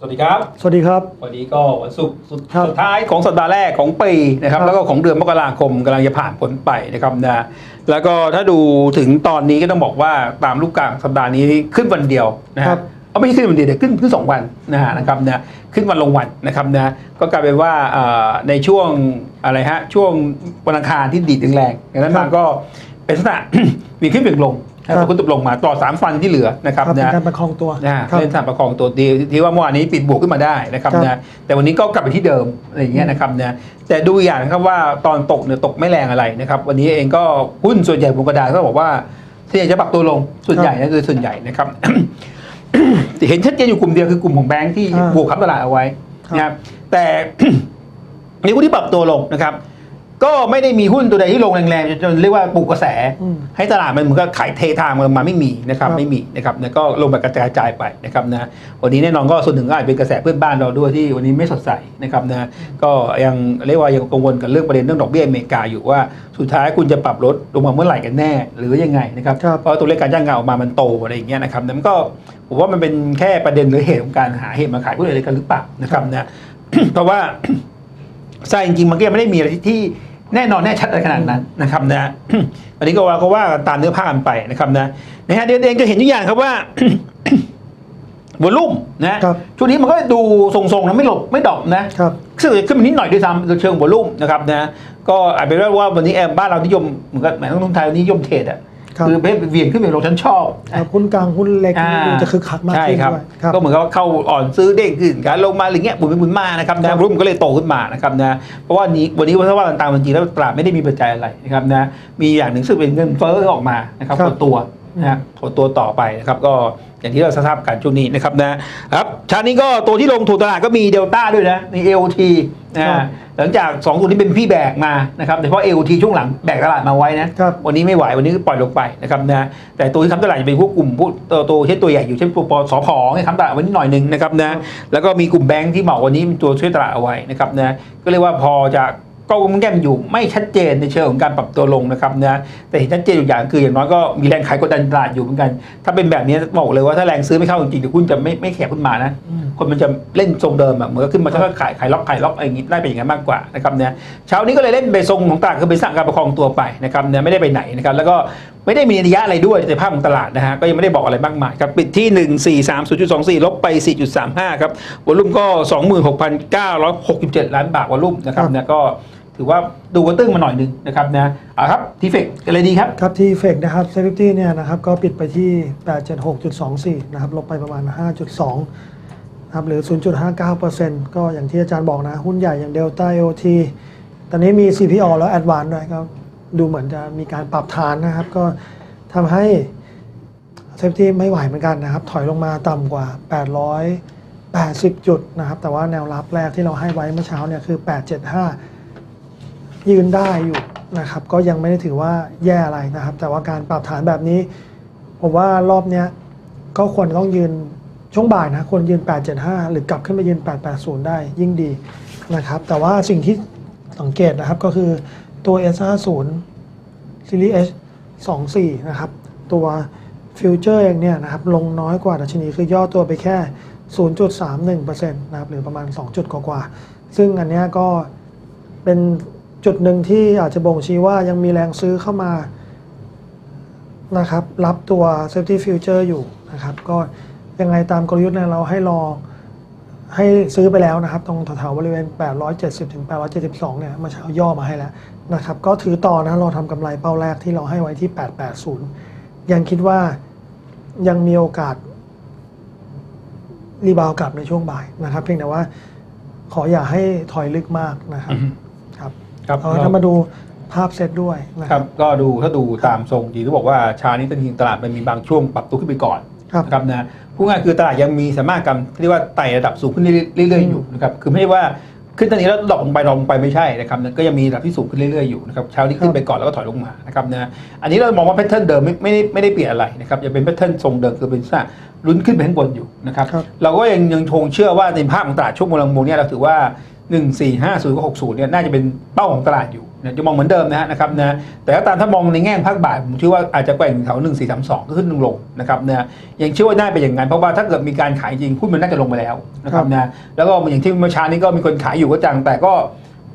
สวัสดีครับ สวัสดีครับ วันนี้ก็วันศุกร์สุดครับสุดท้ายของสัปดาห์แรกของปีนะครับ ครับ แล้วก็ของเดือนมกราคมกำลังจะผ่านพ้นไปนะครับนะแล้วก็ถ้าดูถึงตอนนี้ก็ต้องบอกว่าตามรูปกลางสัปดาห์นี้ขึ้นวันเดียวนะครัฮะบเอาไม่ใช่ขึ้นวันเดียวเดี๋ยวขึ้นขึ้นสองวันนะฮะนะครับนะขึ้นวันลงวันนะครับนะก็กลายเป็นว่าเอ่อในช่วงอะไรฮะช่วงวันอังคารที่ดีดแรงๆดังนั้นมาก็เป็นลักษณะ มีขึ้นเปลี่ยนลง นะครับขึ้นตกลงมาต่อสามฟันที่เหลือนะครับครับเป็นนะการประคองตัวนะครับเล่นสามประคองตัวดีที่ว่าเมื่อวานนี้ปิดบวกขึ้นมาได้นะครับครับนะแต่วันนี้ก็กลับไปที่เดิมอะไรอย่างเงี้ยนะครับนะแต่ดูอีกอย่างนะครับว่าตอนตกเนี่ยตกไม่แรงอะไรนะครับวันนี้เองก็หุ้นส่วนใหญ่บนกระดานก็บอกว่าส่วนใหญ่จะปรับตัวลงส่วนใหญ่นะคือส่วนใหญ่นะครับเห็นชัดเจนอยู่กลุ่มเดียวคือกลุ่มของแบงค์ที่อ่าบวกครับตลาดเอาไว้ครับนะครับแต่ในหุ้นที่ปรับตัวลงนะครับ ก็ไม่ได้มีหุ้นตัวใดที่ลงแรงๆจนจนเรียกว่าปลุกกระแสอืมให้ตลาดมันเหมือนกับขายเททางมันมาไม่มีนะครับครับไม่มีนะครับนะก็ลงแบบกระจายกระจายไปนะครับนะวันนี้แน่นอนก็ส่วนหนึ่งก็อาจเป็นกระแสเพื่อนบ้านเราด้วยที่วันนี้ไม่สดใสนะครับนะก็ยังเรียกว่ายังกังวลกับเรื่องประเด็นเรื่องดอกเบี้ยอเมริกาอยู่ว่าสุดท้ายคุณจะปรับลดลงมาเมื่อไหร่กันแน่ หรือยังไงนะครับครับเพราะตัวเลขการจ้างงานออกมามันโตอะไรอย่างเงี้ยนะครับนั้นก็ผมว่ามันเป็นแค่ประเด็นหรือเหตุของการหาเหตุมาขายหุ้นอะไรกันหรือเปล่านะครับนะเพราะว่าใช่จริงๆมันก็ยังไม่ได้มีอะไรที่ที่ แน่นอนแน่ชัดอะไรขนาดนั้นนะครับนะอันนี้ก็ว่าก็ว่ากันตามเนื้อผ้ากันไปนะครับนะนะฮะเดี๋ยวเองจะเห็นทุกอย่างครับว่าวอลุ่มนะครับช่วงนี้มันก็ดูทรงๆนะไม่หลบไม่ดรอปนะครับซึ่งจะขึ้นมานิดหน่อยด้วยซ้ำโดยเชิงวอลุ่มนะครับนะก็อาจเป็นว่าวันนี้แอมบ้านเรานิยมเหมือนกับแหมต้องทุนไทยนิยมเทรดอะ ครับคือเพชรเวียนขึ้นเวียนลงฉันชอบครับหุ้นกลางหุ้นเล็กนี่ดูจะคึกคักมากใช่ขึ้นครับด้วยครับก็เหมือนกับว่าเข้าอ่อนซื้อเด้งขึ้นการลงมาอะไรเงี้ยบุญไปบุญมานะครับครันะบรุ่มก็เลยโตขึ้นมานะครับนะเพราะว่านี้วันนี้ว่าถ้าว่ากันตามจริงแล้วตลาดไม่ได้มีปัจจัยอะไรนะครับนะมีอย่างหนึ่งซึ่งเป็นเงินเฟ้อออกมานะครับครับหดตัว นะฮะหดตัวต่อไปนะครับก็อย่างที่เราทราบกันช่วงนี้นะครับนะครับชาตินี้ก็ตัวที่ลงถูกตลาดก็มีเดลต้าด้วยนะมี AOT นะครัฮะบหลังจาก2ตัวนี้เป็นพี่แบกมานะครับแต่เพราะ AOT ช่วงหลังแบกตลาดมาไว้นะครับวันนี้ไม่ไหววันนี้ก็ปล่อยลงไปนะครับนะแต่ตัวที่ค้ำตลาดจะเป็นพวกกลุ่มพวกตัวตัวเช่นตัวใหญ่อยู่เช่นตัวปสพให้ค้ำตลาดไวันนี้หน่อยหนึ่งนะครับนะแล้วก็มีกลุ่มแบงค์ที่เหมาวันนี้เป็นตัวช่วยตลาดเอาไว้นะครับนะก็เรียกว่าพอจะ ก็มันแก้มอยู่ไม่ชัดเจนในเชิงของการปรับตัวลงนะครับนะแต่เห็นชัดเจนอยู่อย่างคืออย่างน้อยก็มีแรงขายกดดันตลาดอยู่เหมือนกัน ถ้าเป็นแบบนี้บอกเลยว่าถ้าแรงซื้อไม่เข้าจริงๆเดี๋ยวหุ้นจะไม่ไม่แข็งขึ้นมานะอืมคนมันจะเล่นทรงเดิมอะเหมือนกับขึ้นมาแล้วก็ขายขายล็อกขายล็อกอะไรอย่างงี้ได้เป็นอย่างนั้นมากกว่านะครับเนี่ยเช้านี้ก็เลยเล่นไปทรงของตลาดคือเป็นสั่งการประคองตัวไปนะครับเนี่ยไม่ได้ไปไหนนะครับแล้วก็ไม่ได้มีนัยยะอะไรด้วยในภาพของตลาดนะฮะก็ยังไม่ได้บอกอะไรมากมายครับปิดที่ 1 4 3 0 2 4 ลบไป 4.35 ครับวอลุ่มก็ 26,967 ล้านบาทวอลุ่มนะครับครับเนี่ยก็ ถือว่าดูกระตึ้งมาหน่อยหนึงนะครับนะอ่าครับทีเฟกอะไรดีครับ ครับที่เฟกนะครับเซฟิตี้เนี่ยนะครับก็ปิดไปที่ 876.24 นะครับ ลบไปประมาณ 5.2นะครับหรือ 0.59%ก็อย่างที่อาจารย์บอกนะ หุ้นใหญ่อย่าง Delta AOT ตอนนี้มี CPO แล้ว Advance ด้วยก็ดูเหมือนจะมีการปรับฐานนะครับ ก็ทำให้เซฟตี้ไม่ไหวเหมือนกันนะครับ ถอยลงมาต่ำกว่า 880 จุดนะครับ แต่ว่าแนวรับแรกที่เราให้ไว้เมื่อเช้าเนี่ยคือ 875 ยืนได้อยู่นะครับ ก็ยังไม่ได้ถือว่าแย่อะไรนะครับ แต่ว่าการปรับฐานแบบนี้ ผมว่ารอบเนี้ยก็ควรต้องยืนช่วงบ่ายนะควรยืน 875 หรือกลับขึ้นไปยืน 880 ได้ยิ่งดีนะครับ แต่ว่าสิ่งที่สังเกตนะครับก็คือตัว S50 Series H 24 นะครับ ตัวฟิวเจอร์เองเนี่ยนะครับลงน้อยกว่าดัชนีคือย่อตัวไปแค่ 0.31%นะครับหรือประมาณ 2 จุดกว่าๆซึ่งอันเนี้ยก็เป็น จุดหนึ่งที่อาจจะบ่งชี้ว่ายังมีแรงซื้อเข้ามานะครับ รับตัว Safety Future อยู่นะครับ ก็ยังไงตามกลยุทธ์เนี่ยเราให้รอให้ซื้อไปแล้วนะครับ ตรงแถวๆบริเวณ 870 ถึง 872 เนี่ยมาเช้าย่อมาให้แล้วนะครับ ก็ถือต่อนะเราทำกำไรเป้าแรกที่เราให้ไว้ที่ 880 ยังคิดว่ายังมีโอกาสรีบาวกลับในช่วงบ่ายนะครับ เพียงแต่ว่าขออย่าให้ถอยลึกมากนะครับ ครับครับเอาถ้ามาดูภาพเซตด้วยนะคครัรับบก็ดูถ้าดูตามทรงจริงต้องบอกว่าเชานี้จริงๆตลาดมันมีบางช่วงปรับตัวขึ้นไปก่อนครับนะครับนะพูดง่ายคือตลาดยังมีสามารถกำเรียกว่าไต่ระดับสูงขึ้นเรื่อยๆอยู่นะครับคือไม่ใช่ว่าขึ้นตอนนี้แล้วดรอปลงไปดรอปลงไปไม่ใช่นะครับนะก็ยังมีระดับที่สูงขึ้นเรื่อยๆอยู่นะครับเช้านี้ขึ้นไปก่อนแล้วก็ถอยลงมานะครับนะอันนี้เรามองว่าแพทเทิร์นเดิมไม่ไม่ได้ไม่ได้เปลี่ยนอะไรนะครับยังเป็นแพทเทิร์นทรงเดิมคือเป็นลักษณะลุ้นขึ้นไปข้างบนอยู่นะครับครับเราก็ยังยังคงเชื่อว่าในภาพของตลาดช่วงมลังโมงเนี่ยเราถือว่า 1 4 5 0กับ60เนี่ยน่าจะเป็นเป้าของตลาดอยู่เนี่ยจะมองเหมือนเดิมนะฮะนะครับนะแต่ถ้าตามถ้ามองในแง่ภาคบ่ายผมเชื่อว่าอาจจะแกว่งแถวหนึ่งสี่สามสองขึ้นลงลงนะครับนะยังเชื่อว่าน่าเป็นอย่างนั้นเพราะว่าถ้าเกิดมีการขายจริงหุ้นมันน่าจะลงไปแล้วนะครับนะแล้วก็อย่างที่เมื่อเช้านี้ก็มีคนขายอยู่ก็จังแต่ก็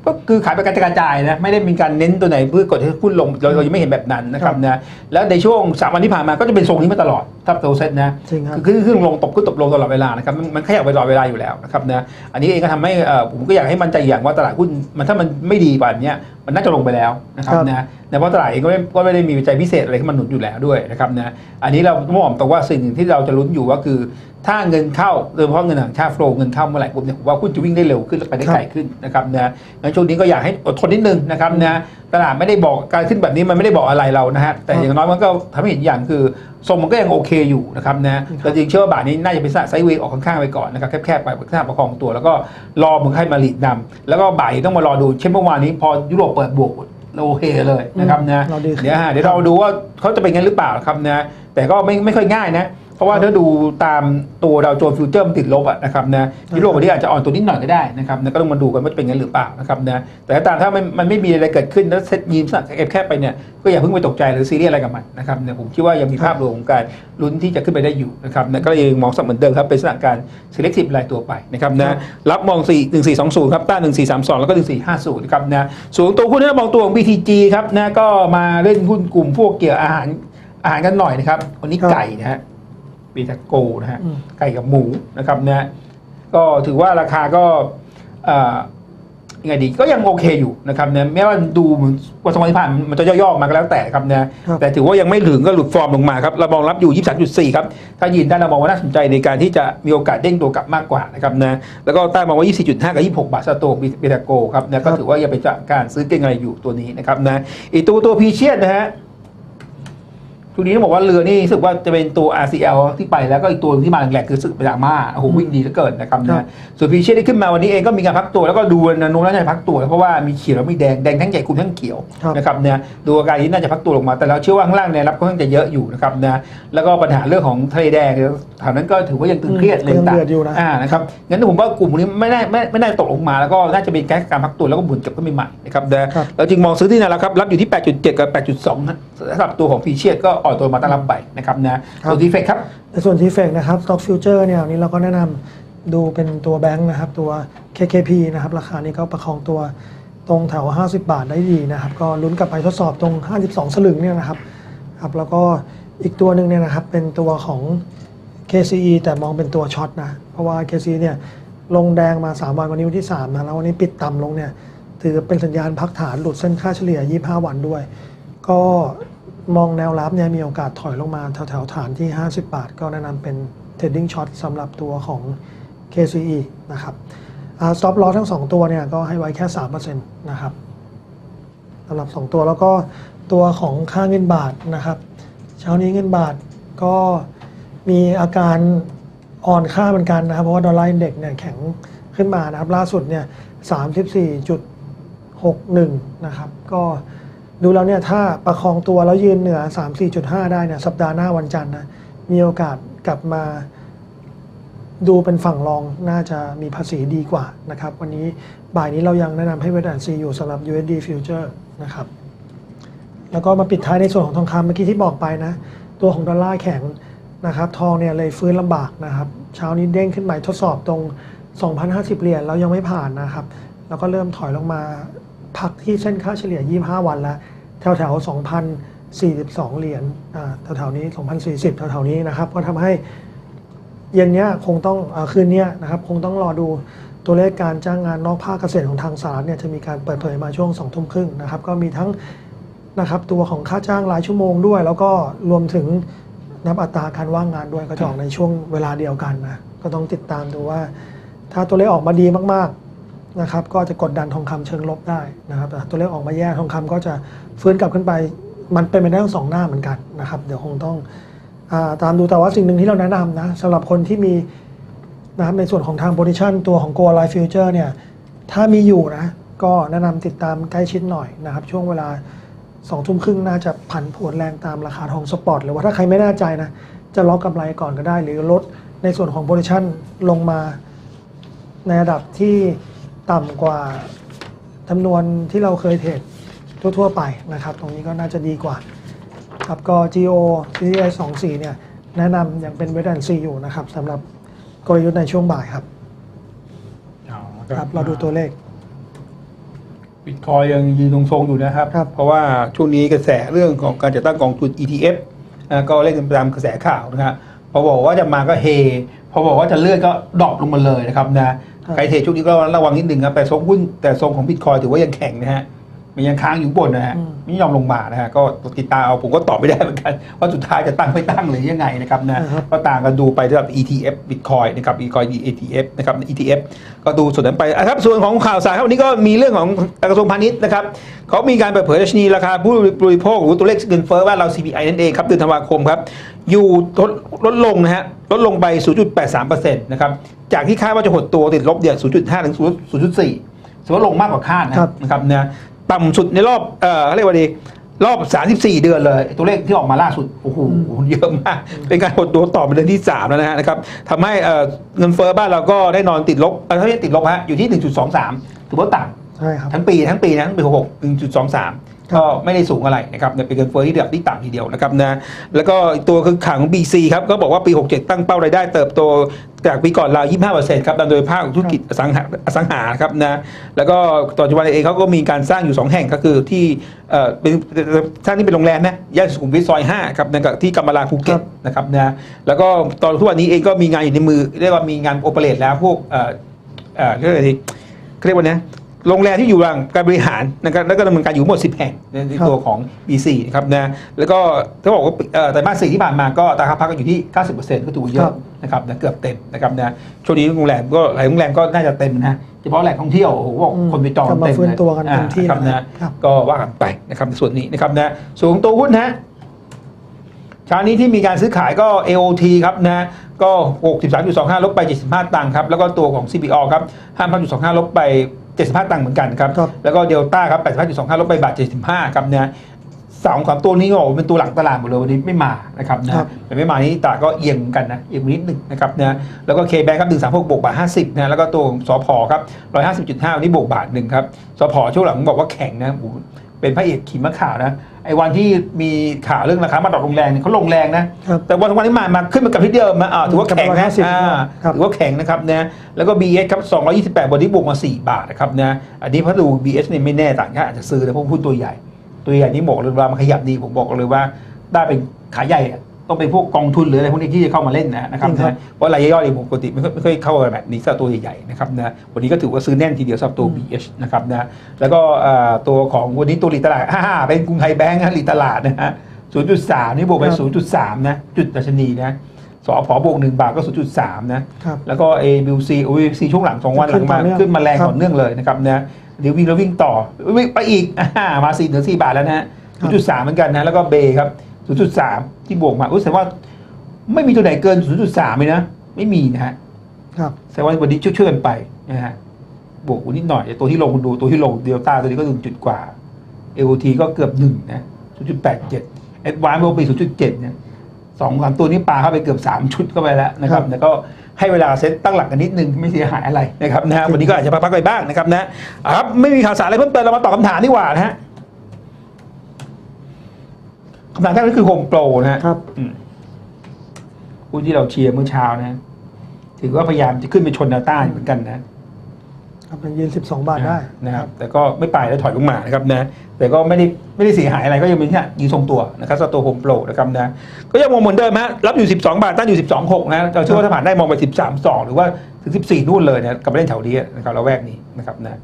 ก็คือขายไปกระจายนะไม่ได้มีการเน้นตัวไหนเพื่อกดให้หุ้นลงเราเรายังไม่เห็นแบบนั้นนะครับนะแล้วในช่วงสามวันที่ผ่านมาก็จะเป็นทรงนี้มาตลอดถ้าตัวเซ็ตนะจริงครับ คือขึ้นขึ้นลงตกขึ้นตกลงตลอดเวลานะครับมันมันขยับไปตลอดเวลาอยู่แล้วนะครับนะอันนี้เองก็ทำให้เอ่อผมก็อยากให้มันใจอย่างว่าตลาดหุ้นมันถ้ามันไม่ดีแบบเนี้ย มันน่าจะลงไปแล้วนะครับครับนะนะเพราะตลาดเองก็ไม่ก็ไม่ได้มีปัจจัยพิเศษอะไรที่มันหนุนอยู่แล้วด้วยนะครับนะอันนี้เราต้องบอกตรงว่าสิ่งหนึ่งที่เราจะลุ้นอยู่ก็คือ ถ้าเงินเข้าโดยเฉพาะเงินต่างชาติโฟลเงินเข้าเมื่อไหร่ปุ๊บเนี่ยผมว่าหุ้นจะวิ่งได้เร็วขึ้นและไปได้ไกลขึ้นนะครับนะงั้นช่วงนี้ก็อยากให้อดทนนิดนึงนะครับนะ ตลาดไม่ได้บอกการขึ้นแบบนี้มันไม่ได้บอกอะไรเรานะฮะแต่อย่างน้อยมันก็ทำให้เห็นอย่างคือทรงมันก็ยังโอเคอยู่นะครับนะแต่จริงๆเชื่อว่าบาทนี้น่าจะเป็นลักษณะไซด์เวย์ออกข้างๆไปก่อนนะครับแคบๆไปลักษณะประคองตัว แล้วก็รอมึงให้มาหลีดนำแล้วก็บ่ายต้องมารอดูเช่นเมื่อวานนี้พอยุโรปเปิดบวกโอเคเลยนะครับนะเราดีขึ้นเดี๋ยวฮะเดี๋ยวเราดูว่าเขาจะเป็นงั้นหรือเปล่าครับนะแต่ก็ไม่ไม่ค่อยง่ายนะ เพราะว่าถ้าดูตามตัวดาวโจนส์ฟิวเจอร์มันติดลบอะนะครับนะยุโรปวันนี้อาจจะอ่อนตัวนิดหน่อยก็ได้นะครับนะก็ต้องมาดูกันว่าจะเป็นงั้นหรือเปล่านะครับนะแต่ถ้าตามถ้ามันมันไม่มีอะไรเกิดขึ้นแล้วเซ็ตยีมสักแคบๆไปเนี่ยก็อย่าเพิ่งไปตกใจหรือซีเรียสอะไรกับมันนะครับเนี่ยผมคิดว่ายังมีภาพรวมของการลุ้นที่จะขึ้นไปได้อยู่นะครับนะก็เลยมองสักเหมือนเดิมครับเป็นสถานการณ์ selective รายตัวไปนะครับนะรับมอง 4 1 4 2 0ครับต้าน1 4 3 2 แล้วก็ 1 4 5 0นะครับนะส่วนตัวหุ้นที่มองตัวของ BTG ครับนะก็มาเล่นหุ้นกลุ่มพวกเกี่ยวอาหารอาหารกันหน่อยนะครับวันนี้ครับไก่นะฮะ บีทาโกนะฮะอืมไก่กับหมูนะครับนะก็ถือว่าราคาก็เอ่อยังไงดีก็ยังโอเคอยู่นะครับนะแม้ว่าดูเหมือนวันสองวันที่ผ่านมันจะย่อๆมาก็แล้วแต่ครับนะครับแต่ถือว่ายังไม่ถึงก็หลุดฟอร์มลงมาครับเรามองรับอยู่ 23.4 ครับ ถ้ายืนได้เรามองว่าน่าสนใจในการที่จะมีโอกาสเด้งตัวกลับมากกว่านะครับนะแล้วก็ใต้มองว่า 24.5 กับ 26 บาทสโตกเบตาโกครับนะก็ถือว่ายังเป็นจากการซื้อเก่งอะไรอยู่ตัวนี้นะครับนะอีกตัวตัวพีเชียนนะฮะ ช่วงนี้ต้องบอกว่าเรือนี่รู้สึกว่าจะเป็นตัว RCL ที่ไปแล้วก็อีกตัวที่มาแหลกๆคือสึกไปจากมาโอ้โหวิ่งดีเหลือเกินนะครับครันะบส่วนพีเชียที่ขึ้นมาวันนี้เองก็มีการพักตัวแล้วก็ดูแนวโน้มน่าจะพักตัวเพราะว่ามีเขียวแล้วมีแดงแดงทั้งใหญ่คุมทั้งเขียวครับนะครับเนี่ยดูอาการนี้น่าจะพักตัวลงมาแต่เราเชื่อว่าข้างล่างเนี่ยรับค่อนข้างจะเยอะอยู่นะครับนะแล้วก็ปัญหาเรื่องของทะเลแดงแถวนั้นก็ถือว่ายังตึงเครียดเลยยังต่างเดือดอยู่นะอ่านะครับงั้นผมว่ากลุ่มนี้ไม่น่าไม่ไม่น่าตกลงมาแล้วก็น่าจะเป็นแค่การพักตัวแล้วก็หมุนกลับขึ้นไปใหม่นะครับนะครับเราจึงมองซื้อที่นั่นแล้วครับรับอยู่ที่ 8.7 กับ 8.2ฮะสำหรับตัวของพีเชียก็อ่อนตัวมาตั้งรับไปนะครับนะส่วนทีเฟกครับในส่วนที่เฟกนะครับ Stock Future เนี่ยวันนี้เราก็แนะนำดูเป็นตัวแบงค์นะครับ ตัว KKP นะครับ ราคานี้ก็ประคองตัวตรงแถว 50 บาทได้ดีนะครับ ก็ลุ้นกลับไปทดสอบตรง 52 สลึงเนี่ยนะครับครับ แล้วก็อีกตัวหนึ่งเนี่ยนะครับ เป็นตัวของ KCE แต่มองเป็นตัวช็อตนะ เพราะว่า KCE เนี่ยลงแดงมา 3 วันวันนี้วันที่3นะแล้ววันนี้ปิดต่ำลงเนี่ยถือเป็นสัญญาณพักฐานหลุดเส้นค่าเฉลี่ย 25 วันด้วย ก็ มองแนวรับเนี่ยมีโอกาสถอยลงมาแถวๆฐานที่ 50 บาท ก็แนะนำเป็น trading short สำหรับตัวของ KCE นะครับอ่า stop loss ทั้ง 2 ตัวเนี่ยก็ให้ไว้แค่ 3%นะครับสำหรับ 2 ตัวแล้วก็ตัวของค่าเงินบาทนะครับ เช้านี้เงินบาทก็มีอาการอ่อนค่าเหมือนกันนะครับ เพราะว่าดอลลาร์อินเด็กซ์เนี่ยแข็งขึ้นมานะครับ ล่าสุดเนี่ย 34.61 นะครับ ก็ ดูแล้วเนี่ยถ้าประคองตัวแล้วยืนเหนือ 34.5 ได้เนี่ยสัปดาห์หน้าวันจันทร์นะมีโอกาสกลับมาดูเป็นฝั่งรองน่าจะมีภาษีดีกว่านะครับ วันนี้บ่ายนี้เรายังแนะนำให้เวทแอนซีอยู่สำหรับ USD Future นะครับแล้วก็มาปิดท้ายในส่วนของทองคำเมื่อกี้ที่บอกไปนะ ตัวของดอลลาร์แข็งนะครับ ทองเนี่ยเลยฟื้นลำบากนะครับ เช้านี้เด้งขึ้นไปทดสอบตรง 2,050 เหรียญแล้วยังไม่ผ่านนะครับ แล้วก็เริ่มถอยลงมา พักที่เส้นค่าเฉลี่ย 25 วันแล้วแถวแถว2,042 เหรียญแถวแถวนี้ 2,040 แถวแถวนี้นะครับ ก็ทำให้เย็นเนี้ยคงต้องอคืนเนี้ยนะครับ คงต้องรอดูตัวเลขการจ้างงานนอกภาคเกษตรของทางสหรัฐเนี่ยจะมีการเปิดเผยมาช่วงสองทุ่มครึ่งนะครับ ก็มีทั้งนะครับตัวของค่าจ้างรายชั่วโมงด้วย แล้วก็รวมถึงนับอัตราการว่างงานด้วยก็จะออกในช่วงเวลาเดียวกันนะก็ต้องติดตามดูว่า ถ้าตัวเลขออกมาดีมากๆ นะครับก็จะกดดันทองคำเชิงลบได้นะครับตัวเลขออกมาแย่ทองคำก็จะฟื้นกลับขึ้นไป มันเป็นไปได้ทั้งสองหน้าเหมือนกันนะครับ เดี๋ยวคงต้องอตามดูแต่ว่าสิ่งหนึ่งที่เราแนะนำนะสำหรับคนที่มีนะครับในส่วนของทางโพซิชันตัวของ Go Life Future เนี่ยถ้ามีอยู่นะก็แนะนำติดตามใกล้ชิดหน่อยนะครับ ช่วงเวลาสองทุ่มครึ่งน่าจะผันผวนแรงตามราคาทองสปอร์ตหรือว่าถ้าใครไม่แน่ใจนะ จะล็อกกำไรก่อนก็ได้ หรือลดในส่วนของโพซิชันลงมาในระดับที่ ต่ำกว่าจำนวนที่เราเคยเทรดทั่ว ๆ ไปนะครับ ตรงนี้ก็น่าจะดีกว่า ครับก็ GO CCI 24เนี่ย แนะนำยังเป็นเวทแอนซีอยู่นะครับสำหรับกลยุทธ์ในช่วงบ่ายครับครับ เราดูตัวเลขบิตคอยยังยืนทรงๆอยู่นะครับครับเพราะว่าช่วงนี้กระแสเรื่องของการจัดตั้งกองทุน ETF อ่าก็เล่นกันตามกระแสข่าวนะครับพอบอกว่าจะมาก็เฮ พอบอกว่าจะเลื่อนก็ดรอปลงมาเลยนะครับนะ ใครเทรดช่วงนี้ก็ระวังนิดนึงครับแต่ทรงหุ้นแต่ทรงของบิตคอยถือว่ายังแข็งนะฮะมันยังค้างอยู่บนนะฮะอืมไม่ยอมลงมานะฮะก็ติดตามเอาผมก็ตอบไม่ได้เหมือนกัน ว่าสุดท้ายจะตั้งไม่ตั้งหรือยังไงนะครับนะอ่าครับก็ต่างกันดูไปสำหรับ ETF Bitcoin นะครับ Bitcoin ETF นะครับ ETF ก็ดูส่วนนั้นไปอะครับส่วนของข่าวสารครับวันนี้ก็มีเรื่องของกระทรวงพาณิชย์นะครับเขามีการเปิดเผยดัชนีราคาผู้บริโภคหรือตัวเลขเงินเฟ้อว่านเรา CPI นั่นเองครับเดือนธันวาคมครับอ ยู่ลดลดลงนะฮะลดลงไป 0.83%นะครับจากที่คาดว่าจะหดตัวติดลบเนี่ย0.5 ถึง 0.4ถือว่าลงมากกว่าคาดนะครับนะครับนะต่ำสุดในรอบเอ่อเขาเรียกว่าดีรอบ 34 เดือนเลย ตัวเลขที่ออกมาล่าสุด โอ้โห เยอะมาก เป็นการหดตัวต่อเป็นเดือนที่ 3 แล้วนะฮะนะครับทำให้เอ่อเงินเฟ้อบ้านเราก็ได้นอนติดลบเออไม่ใช่ติดลบฮะอยู่ที่ 1.23 ถือว่าต่ำใช่ครับทั้งปีทั้งปีนะทั้งปี 66 1.23 ก็ไม่ได้สูงอะไรนะครับเนี่ยเป็นเงินเฟ้อที่ระดับที่ต่ำทีเดียวนะครับนะแล้วก็อีกตัวคือข่าวของ BC ครับก็บอกว่าปี 67 ตั้งเป้ารายได้เติบโตจากปีก่อนราว25%ครับนำโดยภาคธุรกิจอสังหาอสังหาครับนะแล้วก็ปัจจุบันเองเขาก็มีการสร้างอยู่ 2 แห่งก็คือที่เอ่อเป็นสร้างที่เป็นโรงแรมนะย่านสุขุมวิทซอย5ครับนกับที่กำมะลาภูเก็ตนะครับนะแล้วก็ตอนทุกวันนี้เองก็มีงานอยู่ในมือเรียกว่ามีงานโอเปเรตแล้วพวกเอ่อเอ่อเรียกว่าอะไรดีเขาเรียกว่านะ โรงแรมที่อยู่ระหว่างการบริหารนะครับแล้วก็ดำเนินการอยู่ทั้งหมด 10 แห่งในครับตัวของ B4 นะครับนะแล้วก็เขาบอกว่าเอ่อไตรมาสสี่ที่ผ่านมาก็ราคาพักก็อยู่ที่ 90%ก็ถือว่าเยครัอะบนะครับนะเกือบเต็มนะครับนะช่วงนี้โรงแรมก็หลายโรงแรมก็น่าจะเต็มนะเฉพาะแหล่งท่องเที่ยวโอ้โหบอกอืมคนไปจองกลับมาเต็มฟื้นตัวกันอ่าเต็มที่นะครับนะนะครับก็ว่ากันไปนะครับในส่วนนี้นะครับนะส่วนของตัวหุ้นนะเช้านี้ที่มีการซื้อขายก็ AOT ครับนะก็ 63.25 ลบไป 75 ตังค์ครับแล้วก็ตัวของ CPO ครับ5.25 ลบไป 75 ตังค์เหมือนกันครับ ครับ แล้วก็เดลต้าครับ 85.25ลบไปบาท 75 ครับเนี่ยสองสามตัวนี้ก็บอกว่าเป็นตัวหลังตลาดหมดเลยวันนี้ไม่มานะครับนะครับ แต่ไม่มานี่ตลาดก็เอียงเหมือนกันนะเอียงนิดหนึ่งนะครับนะแล้วก็เคแบงครับ136บวกบาท50นะแล้วก็ตัวของสพครับ150.5วันนี้บวกบาทหนึ่งครับสพช่วงหลังบอกว่าแข็งนะโอ้โห เป็นพระเอกขี่ม้าขาวนะไอ้วันที่มีข่าวเรื่องราคามาดรอปลงแรงเนี่ยเขาลงแรงนะ ครับ แต่วันวันนี้มามาขึ้นมากับที่เดิมมาอ่าถือว่าแข็งนะกับ150อ่าครับ ถือว่าแข็งนะครับนะแล้วก็ BS ครับ 228วันนี้บวกมา 4 บาทนะครับนะอันนี้เพราะดู BS เนี่ยไม่แน่ต่างชาติอาจจะซื้อนะเพราะหุ้นตัวใหญ่ ตัวใหญ่นี้บอกเลยว่ามันขยับดีผมบอกเลยว่าได้เป็นขายใหญ่อะ ต้องเป็นพวกกองทุนหรืออะไรพวกนี้ที่จะเข้ามาเล่นนะนะครับจริงครับนะเพราะรายย่อยๆเนี่ยผมปกติไม่ค่อยไม่ค่อยเข้ากับแบบนี้สำหรับตัวใหญ่ๆนะครับนะวันนี้ก็ถือว่าซื้อแน่นทีเดียวสำหรับตัว BH นะครับนะแล้วก็เอ่อตัวของวันนี้ตัวหลีดตลาดฮ่าๆเป็นกรุงไทยแบงก์นะหลีดตลาดนะฮะ0.3 นี่บวกไปครับ0.3 นะ จุดดัชนีนะสอพอบวก1บาทก็ 0.3 นะครับแล้วก็ ABC OBC ช่วงหลัง 2 วันหลังมาขึ้นต่อเนื่องขึ้นมาแรงครับต่อเนื่องเลยนะครับนะเดี๋ยววิ่งแล้ววิ่งต่อวิ่งไปอีกอ่ามา4ถึง4บาทแล้วนะฮะครับ0.3 เหมือนกันนะ แล้วก็เบครับ 0.3 ที่บวกมาอุ้ยแสดงว่าไม่มีตัวไหนเกิน 0.3เลยนะ ไม่มีนะฮะครับแสดงว่าวันนี้ช่วยๆกันไปนะฮะบวกนิดหน่อยแต่ตัวที่ลงคุณดูตัวที่ลงเดลต้าตัวนี้ก็หนึ่งจุดกว่า AOT ก็เกือบหนึ่งนะ0.87แอดวานซ์โมปี0.7เนี่ยสองสามตัวนี้ปาเข้าไปเกือบสามชุดเข้าไปแล้วนะครับครับแล้วก็ให้เวลาเซ็ตตั้งหลักกันนิดนึงไม่เสียหายอะไรนะครับนะฮะวันนี้ก็อาจจะพักๆไปบ้างนะครับนะอะครับไม่มีข่าวสารอะไรเพิ่มเติมเรามาตอบคำถามดีกว่านะฮะ คำถามแรกก็คือโฮมโปรนะฮะครับอืมหุ้นที่เราเชียร์เมื่อเช้านะ ถือว่าพยายามจะขึ้นไปชนแนวต้านเหมือนกันนะครับเป็นยืน 12 บาทได้นะครับ แต่ก็ไม่ไปแล้วถอยลงมานะครับนะ แต่ก็ไม่ได้ไม่ได้เสียหายอะไรก็ยังเป็นที่ยืนทรงตัวนะครับสำหรับตัวโฮมโปรนะครับนะ ก็ยังมองเหมือนเดิมฮะรับอยู่ 12 บาทตั้งอยู่ 12.6นะเราเชื่อว่าถ้าผ่านได้มองไป 13.2 หรือว่าถึง 14 นู่นเลยนะกลับไปเล่นแถวนี้นะครับเราแวกนี้นะครับนะ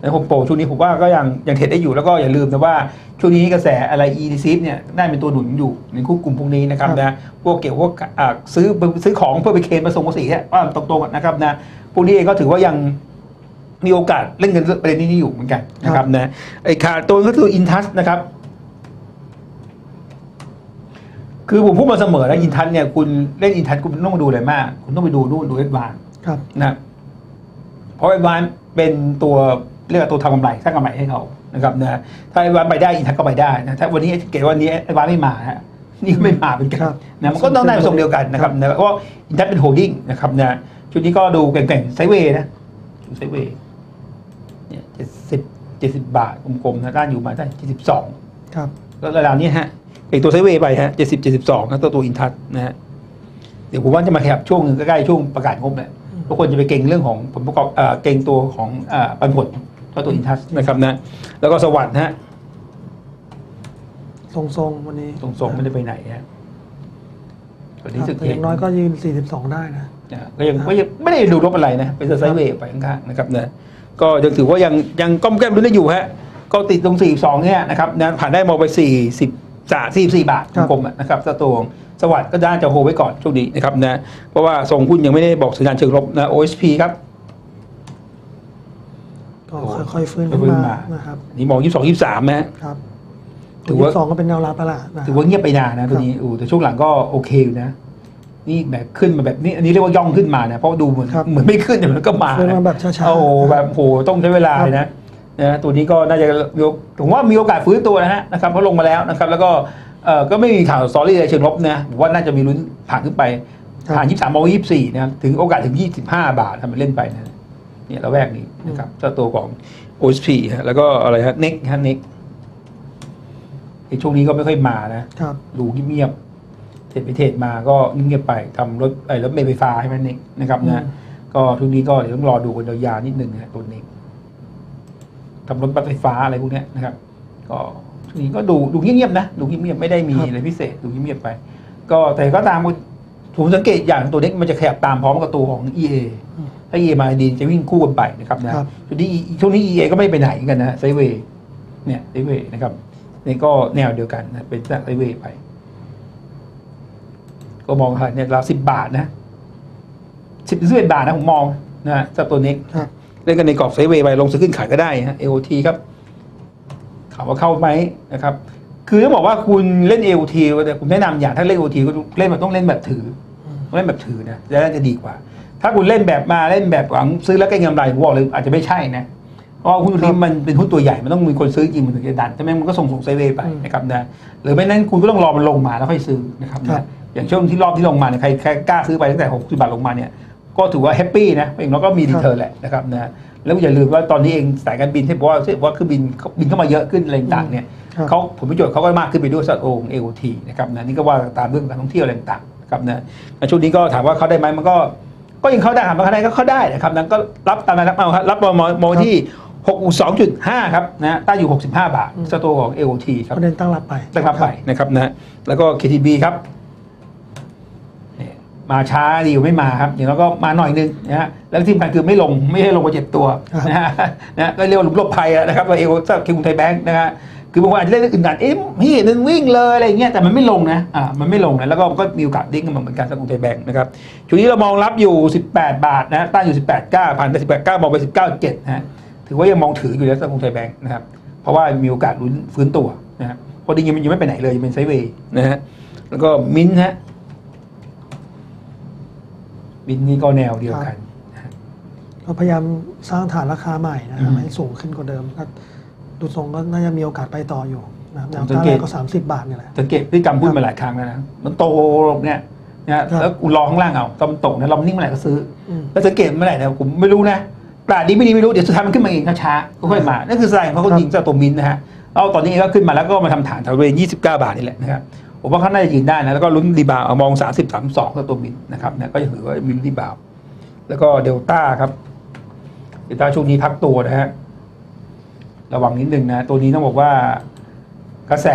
ในโฮมโปรช่วงนี้ผมว่าก็ยังยังเทรดได้อยู่แล้วก็อย่าลืมนะว่า ช่วงนี้กระแสอะไร e d c เนี่ยได้เป็นตัวหนุนอยู่ในคู่กลุ่มพวกนี้นะครับนะพวกเกี่ยวพวกอ่าซื้อซื้อของเพื่อไปเคลมมาส่งภาษีอะว่าตรงๆนะครับนะพวกนี้เองก็ถือว่ายังมีโอกาสเล่นเงินประเด็นนี้อยู่เหมือนกันนะครับนะไอ้ขาดตัวก็คืออินทัสนะครับคือผมพูดมาเสมอนะอินทันเนี่ยคุณเล่นอินทันคุณไม่ต้องมาดูอะไรมาก คุณต้องไปดูนู่นดูเอดวานครับนะเพราะเอดวานเป็นตัว เรียกว่าตัวทำกำไรสร้างกำไรให้เขานะครับนะถ้าเอดวานไปได้อินทันก็ไปได้นะถ้าวันนี้เกิดวันนี้เอดวานไม่มาฮะนี่ก็ไม่มาเป็นกันครับนะมันก็ต้องได้ทรงเดียวกันนะครับนะเพราะอินทันเป็นโฮลดิ้งนะครับนะชุดนี้ก็ดูแกว่งๆไซด์เวย์นะดูไซด์เวย์เนี่ยเจ็ดสิบ70บาทกลมๆนะด้านอยู่มาได้72ครับก็ระดับนี้ฮะเอกตัวไซด์เวย์ไปฮะ70 72นะตัวตัวอินทัศนะฮะเดี๋ยวผมว่าจะมาแคบช่วงหนึ่งใกล้ๆช่วงประกาศงบแหละทุกคนจะไปเก่งเรื่องของผลประกอบเอ่อเก่งตัวของเอ่อปันผล ตัวตัวอินทัศนะครับนะ แล้วก็สวัสด์นะฮะทรงๆวันนี้ตรงๆไม่ได้ไปไหนฮะตัวคนี้รับสึกแต่อเห็นย่างน้อยก็ยืน 42 ได้นะนะก็ยังไม่ไม่ได้ดูลบอะไรนะเป็นไซด์เวย์ไปข้างๆนะครับนะก็ยังถือว่ายังยังก้อมแก้มลุ้นได้อยู่ฮะก็ติดตรง 42 เนี่ยนะครับนะผ่านได้มองไป 40จาก44 บาทครับกลมๆอะนะครับสตัวของสวัสด์ก็น่าจะโฮไว้ก่อนช่วงนี้นะครับนะเพราะว่าทรงหุ้นยังไม่ได้บอกสัญญาณเชิงลบนะ OSP ครับ ก็โอ้ค่อยๆฟื้นขึ้นฟื้นมามานะครับอันนี้มอง22 23นะฮะครับถือว่าสองก็เป็นแนวรับไปละนะคถืรัอบว่าเงียบไปนานนะตัวนี้อู้แต่ช่วงหลังก็โอเคอยู่นะ นี่แบบขึ้นมาแบบนี้อันนี้เรียกว่าย่องขึ้นมานะเพราะดูเหมือนครับเหมือนไม่ขึ้นแต่มันก็มาฟื้นนะมาแบบช้าๆโอ้โหแบบโหต้องใช้เวลาเลยนะนะตัวนี้ก็น่าจะมีโอผมว่ามีโอกาสฟื้นตัวนะฮะนะครับเพราะลงมาแล้วนะครับ แล้วก็เอ่อก็ไม่มีข่าวสอรี่อะไรเชิงลบนะผมว่าน่าจะมีลุ้นผ่านขึ้นไปครับผ่าน 23มอง24นะครับถึงโอกาสถึง 25 บาททำมันเล่นไปนะ เนี่ยระแวกนี้นะครับเจ้าตัวของ OSP ฮะแล้วก็อะไรฮะเน็กฮะเน็กช่วงนี้ก็ไม่ค่อยมานะครับดูเงียบๆเทรดไปเทรดมาก็เงียบๆไปทำรถไอ้รถเมล์ไฟฟ้าให้มันเน็กนะครับอืนะมก็ทุกนี้ก็เดี๋ยวต้องรอดูกันยาวๆนิดนึงนะตัวเน็กทำรถบัสไฟฟ้าอะไรพวกเนี้ยนะครับ ก็ทุกนี้ก็ดูดูเงียบๆนะดูเงียบๆไม่ได้มีครับอะไรพิเศษดูเงียบๆไป ก็แต่ก็ตามผมสังเกตอย่างตัวเน็กมันจะขยับตามพร้อมกับตัวของ EA ถ้า EA มาดีจะวิ่งคู่กันไปนะครับนะครับ ช่วงนี้ช่วงนี้ EA ก็ไม่ไปไหนกันนะไซเวย์เนี่ยไซเวย์นะครับนี่ก็แนวเดียวกันนะเป็นจากไซเวย์ไป ก็มองค่ะเนี่ยเราสิบบาทนะสิบสิบเอ็ดบาทนะผมมองนะฮะสำหรับตัวเน็กครับเล่นกันในกรอบไซด์เวย์ไปลงซื้อขึ้นขายก็ได้ฮะ AOT ครับถามว่าเข้าไหมนะครับ คือต้องบอกว่าคุณเล่น AOT แต่ผมแนะนำอย่างถ้าเล่น AOT ก็เล่นแบบต้องเล่นแบบถือต้องเล่นแบบถือนะแล้วน่าจะดีกว่า ถ้าคุณเล่นแบบมาเล่นแบบหวังซื้อแล้วก็กำไรผมบอกเลยอาจจะไม่ใช่นะเพราะว่าหุ้นตัวนี้มันเป็นหุ้นตัวใหญ่มันต้องมีคนซื้อจริงมันถึงจะดันใช่ไหมมันก็ส่งส่งไซด์เวย์ไปอืมนะครับนะหรือไม่นั้นคุณก็ต้องรอมันลงมาแล้วค่อยซื้อนะครับครันะบอย่างช่วงที่รอบที่ลงมาเนี่ยใครใครกล้าซื้อไปตั้งแต่60บาทลงมาเนี่ยก็ถือว่าแฮปปี้นะเองเราก็มีรีเทิร์นแหละนะครับนะแล้วอย่าลืมว่าตอนนี้เองสายการบินที่บอกว่าที่บอกว่าเครื่องบินเขาบินเข้ามาเยอะขึ้นอะไรต่างๆเนี่ยครับเขาผลประโยชน์เขาก็มากขึ้นไปด้วยสัตว์โองเอโอทีนะครับนะนี่ก็ว่าตามเรื่องการท่องเที่ยวอะไรต่างๆนะครับนะแล้วช่วงนี้ก็ถามว่าเขาได้ไหมมันก็ ก็ยังเข้าได้ถามว่าเขาได้ก็เข้าได้นะครับนั้นก็รับตามนั้นรับเอาครับรับมมมที่62.5 ครับนะตั้งอยู่ 65 บาทสัตว์ตัวของ AOT ครับประเด็นตั้งรับไปตั้งรับไปนะครับนะแล้วก็ KTB ครับเนี่ยมาช้าดีกว่าไม่มาครับอย่างแล้วก็มาหน่อยนึงนะฮะแล้วที่สำคัญคือไม่ลงไม่ให้ลงมาเจ็บตัวครับนะฮะนะก็เรียกว่าหลุมหลบภัยอะนะครับว่าเอโอซับคิงไทยแบงค์นะฮะ คือบางคนอาจจะเล่นอื่นกันเอ๊ะพี่นึงวิ่งเลยอะไรเงี้ยแต่มันไม่ลงนะอ่ามันไม่ลงนะแล้วก็ก็มีโอกาสดิ้งกันมาเหมือนกันสำหรับกรุงไทยแบงค์นะครับช่วงนี้เรามองรับอยู่ 18 บาทนะตั้งอยู่ 18 9ผ่านไป18 9มองไป 19 7นะฮะถือว่ายังมองถืออยู่แล้วสำหรับกรุงไทยแบงค์นะครับเพราะว่ามีโอกาสลุ้นฟื้นตัวนะฮะเพราะดียังยังไม่ไปไหนเลยยังเป็นไซเวย์นะฮะแล้วก็มินท์ฮะมินท์นี่ก็แนวเดียวกันก็พยายามสร้างฐานราคาใหม่นะครับให้สูงขึ้นกว่าเดิมก็ ดูทรงก็น่าจะมีโอกาสไปต่ออยู่นะครับแนวผมสังต้านเกแรตกก็ 30 บาทนี่แหละสังเกตพฤติกรรมหุ้นมาหลายครั้งแล้วนะมันโตเนี่ยนะฮะครับแล้วกูรอข้างล่างเอาตอนมันตกนะเรานิ่งเมื่อไหร่ก็ซื้ออืมแล้วสังเกตเมื่อไหร่นะผมไม่รู้นะตลาดดีไม่ดีไม่รู้เดี๋ยวสุดท้ายมันขึ้นมาเองช้าๆก็ค่อยมานั่นคือแสดงเพราะเขาครับยิงเจ้าตัวมินท์นะฮะเอาตอนนี้ก็ขึ้นมาแล้วก็มาทำฐานแถวบริเวณ29บาทนี่แหละนะครับผมว่าเขาน่าจะยืนได้นะแล้วก็ลุ้นรีบาวด์เอามอง30 32กับตัวมินท์นะครับนะก็ยังถือว่ามีลุ้นรีบาวด์แล้วก็เดลต้าครับเดลต้าช่วงนี้พักตัวนะฮะ ระวังนิดนึงนะ ตัวนี้ต้องบอกว่ากระแส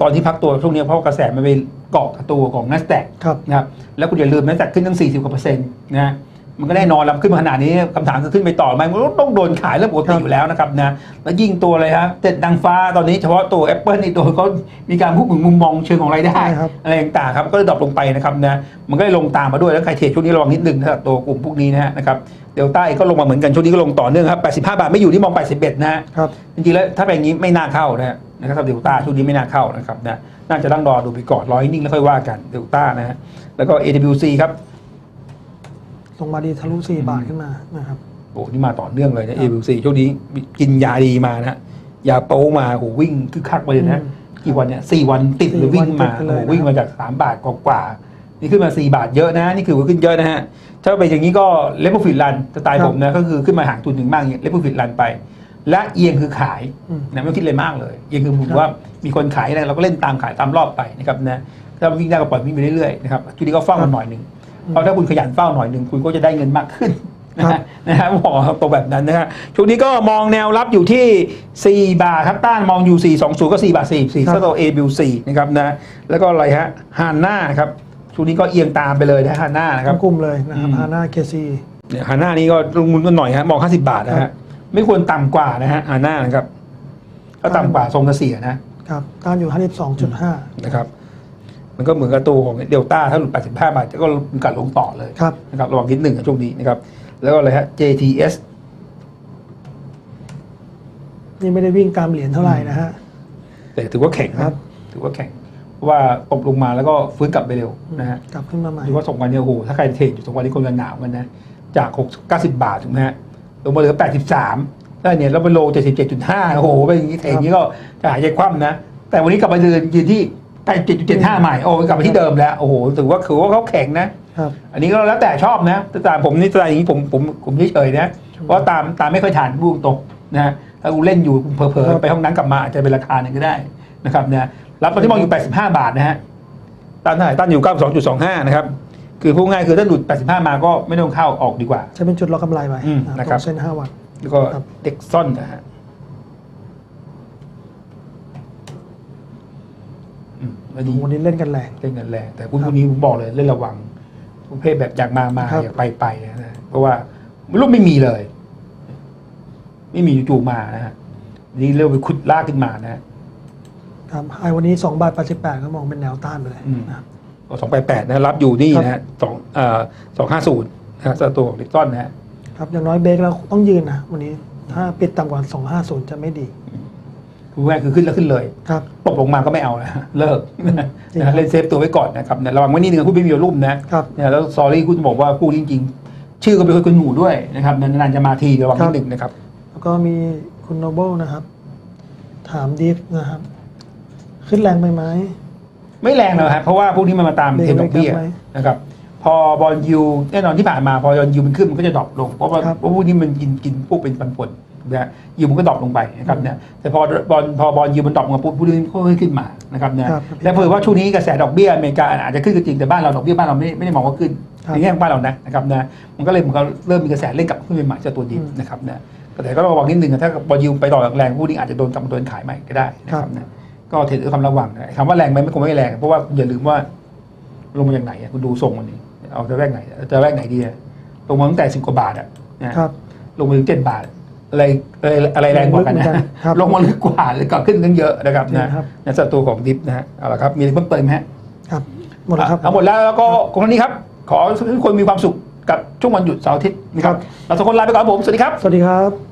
ตอนที่พักตัวช่วงนี้เพราะว่ากระแสมันไปเกาะกับตัวของ n a s d a q ครับนะครับแล้วคุณอย่าลืมนะจากขึ้นตั้ง 40กว่าเปอร์เซ็นต์นะฮะมันก็แน่นอนแล้วขึ้นมาขนาดนี้คำถามคือขึ้นไปต่อไหมมันก็ต้องโดนขายเรื่องปกติครับอยู่แล้วนะครับนะแล้วยิ่งตัวอะไรฮะเต็ดดังฟ้าตอนนี้เฉพาะตัว Apple นี่ตัวเขามีการพูดถึงมุมมองเชิงของรายได้ใช่ครับอะไรต่างๆครับก็เลยดรอปลงไปนะครับนะมันก็เลยลงตามมาด้วยแล้วใครเทรดช่วงนี้ระวังนิดนึงนะครับตัวกลุ่มพวกนี้นะฮะนะครับ เดลต้าเองก็ลงมาเหมือนกันช่วงนี้ก็ลงต่อเนื่องครับ85 บาทไม่อยู่ที่มอง 81 นะฮะครับ จริงๆแล้วถ้าเป็นอย่างนี้ไม่น่าเข้านะฮะนะครับเดลต้าช่วงนี้ไม่น่าเข้านะครับนะน่าจะต้องรอดูไปก่อนรอให้นิ่งแล้วค่อยว่ากันเดลต้านะฮะแล้วก็ AWC ครับลงมาดีทะลุ4บาทขึ้นมานะครับโอ้นี่มาต่อเนื่องเลยนะครับ AWC ช่วงนี้กินยาดีมานะฮะยาโป้มาโหวิ่งคึกคักไปเลยนะอืมกี่วันเนี่ยสี่วันติดสี่เลยวิ่งมาวันติดไปเลยโอ้นะวิ่งมาจากสามบาทกว่าๆ นี่ขึ้นมาสี่บาทเยอะนะนี่คือว่าขึ้นเยอะนะฮะถ้าเป็นอย่างนี้ก็เลเวลฟิตรันสไตล์ผมนะก็คือขึ้นมาหางทุนถึงมากอย่างเลเวลฟิตรันไป และเอียงคือขายอืมนะไม่ต้องคิดเลยมากเลยเอียงคือผมครับว่ามีคนขายอะไรเราก็เล่นตามขายตามรอบไปนะครับนะถ้าวิ่งได้ก็ปล่อยวิ่งไปเรื่อยๆนะครับช่วงนี้ก็เฝ้าครัมันบหน่อยหนึ่งเพราะถ้าคุณขยันเฝ้าหน่อยหนึ่งคุณก็จะได้เงินมากขึ้นนะครัฮะบนะฮะบอกตัวแบบนั้นนะฮะช่วงนี้ก็มองแนวรับอยู่ที่ 4 บาทครับต้านมองอยู่ 4 2 0 ก็ 4 บาท 44ครับสโตเอบิล4นะครับนะแล้วก็อะไรฮะฮานน่าครับ ช่วงนี้ก็เอียงตามไปเลยนะฮานน่านะครับทั้งกลุ่มเลยนะครับอืม ฮาน่าเคซี เนี่ยฮาน่านี่ก็ลงทุนกันหน่อยฮะมอง50บาทนะครัฮะบ ไม่ควรต่ำกว่านะฮะฮาน่านะครับถ้าต่ำกว่าทรงจะเสียนะครับต้านอยู่ 52.5 นะครับ มันก็เหมือนกับตัวของเดลต้าถ้าหลุด 85 บาทก็มีการลงต่อเลย ครับ นะครับระวังนิดหนึ่งนะช่วงนี้นะครับ แล้วก็อะไรฮะ JTS นี่ไม่ได้วิ่งตามเหรียญเท่าไหร่นะฮะ แต่ถือว่าแข็งครันะบ ถือว่าแข็งเพราะ ว่าตกลงมาแล้วก็ฟื้นกลับไปเร็วนะฮะกลับขึ้นมาใหม่ถือว่าสองวันเนี่ยโอ้โหถ้าใครเทรดอยู่สองวันนี้คนจะหนาวกันนะจาก6 90บาทถูกไหมฮะลงมาเหลือ83แล้วเนี่ยแล้วไปโล77.5โอ้โหเป็นอย่างนี้เทรดอย่างนี้ก็จะหายใจคว่ำนะ แต่วันนี้กลับมาเดินยืนที่87.75ใหม่โอ้กลับมาที่เดิมแล้วโอ้โหถือว่าถือว่าเขาแข็งนะครับอันนี้ก็แล้วแต่ชอบนะแต่ตามผมนี่สไตล์อย่างนี้ผมผมผมเฉยๆนะเพราะตามตามไม่ค่อยทานพูดตรงๆนะฮะถ้ากูเล่นอยู่เผลอครับๆไปห้องน้ำกลับมาอาจจะเป็นราคาหนึ่งก็ได้นะครับนะ รับตอนที่มองอยู่ 85 บาทนะฮะต้านเท่าไหร่ต้านอยู่ 92.25 นะครับ คือพูดง่ายคือถ้าหลุด 85 มาก็ไม่ต้องเข้าออกดีกว่า จะเป็นจุดล็อกกำไรไปอืมนะนะตครัรบงเส้น5วัน แล้วก็ครับ เด็กซอนนะฮะอืมอันนี้วันนี้เล่นกันแรง เล่นกันแรง แต่คุณครับคนนี้ผมบอกเลยเล่นระวังประเภทแบบอยากมามาครับ อยากไปไปนะ เพราะว่าลูกไม่มีเลย ไม่มีจู่ๆมานะฮะนี่เรียกว่าไปขุดลากขึ้นมานะฮะ ครับไอ้วันนี้2บาท88ก็มองเป็นแนวต้านไปเลยอืมนะครับสองแปดแปดนะรับอยู่นี่ครับนะฮะสองเอ่อสองห้าศูนย์นะฮะสตัวของเด็กต้อนนะฮะครับอย่างน้อยเบรกแล้วต้องยืนนะวันนี้ถ้าปิดต่ำกว่า250จะไม่ดีคือง่ายคือขึ้นแล้วขึ้นเลยครับตกลงมาก็ไม่เอานะฮะเลิกจริงนะครัฮะบเล่นเซฟตัวไว้ก่อนนะครับเนี่ยระวังไว้นิดนึงนะผู้ไม่มีอารมณ์นะครับเนี่ยแล้วซอรี่คุณบอกว่าคู่นี้จริง ๆ ชื่อก็เป็นคนหนูด้วยนะครับนานๆจะมาทีระวังนิดนึงนะครับ แล้วก็มีคุณโนเบิลนะครับ ถามดิฟนะครับ ขึ้นแรงไปไหม ไม่แรงเลยครับเพราะว่าพวกนี้มันมาตามเบรกเทรนด์ดอกเบี้ยไว้ครับไหมนะครับ พอบอลยูแน่นอนที่ผ่านมาพอบอลยูมันขึ้นมันก็จะดรอปลง เพราะว่าครับเพราะพวกนี้มันกินกินพวกเป็นปันผลนะฮะยูมันก็ดรอปลงไปนะครับเนี่ยแต่พอบอลพอบอลยูมันดรอปลงมาปุ๊บพวกนี้ก็ขึ้นมานะครับเนี่ยครับและเผื่อว่าช่วงนี้กระแสดอกเบี้ยอเมริกาอาจจะขึ้นก็จริงแต่บ้านเราดอกเบี้ยบ้านเราไม่ไม่ได้มองว่าขึ้นครับในแง่ของบ้านเรานะนะครับนะมันก็เลยมันก็เริ่มมีกระแสเล่นกลับขึ้นใหม่จากตัวดิบอืมนะครับนะแต่ก็ระวังนิดนึงนะถ้าบอลยูไปต่อแรงๆพวกนี้อาจจะโดนกลับมาโดนขายใหม่ก็ได้นะครับนะ ก็เทรดด้วยความระวังนะคำว่าแรงไหมไม่คงไม่แรง เพราะว่าอย่าลืมว่าลงมาจากไหนอะคุณดูทรงมันนี่เอาจะแรกไหนจะแรกไหนดีอะลงมาตั้งแต่สิบกว่าบาทอะนะครับลงมาถึงเจ็ดบาทอะไรอะไรอะไรแรงกว่ากันลึกเหมือนกันะนครับลงมาลึกกว่าเลยก็ขึ้นตั้งเยอะนะครับจริงนะครับในสัตว์ตัวของดิฟนะฮะเอาละครับ มีอะไรเพิ่มเติมไหมฮะครับหมดแล้วครับเอาหมดแล้วแล้วก็คนนี้ครับ ขอให้ทุกคนมีความสุขกับช่วงวันหยุดเสาร์อาทิตย์นะครับครับเราทุกคนลาไปก่อนครับผมสวัสดีครับ สวัสดีครับ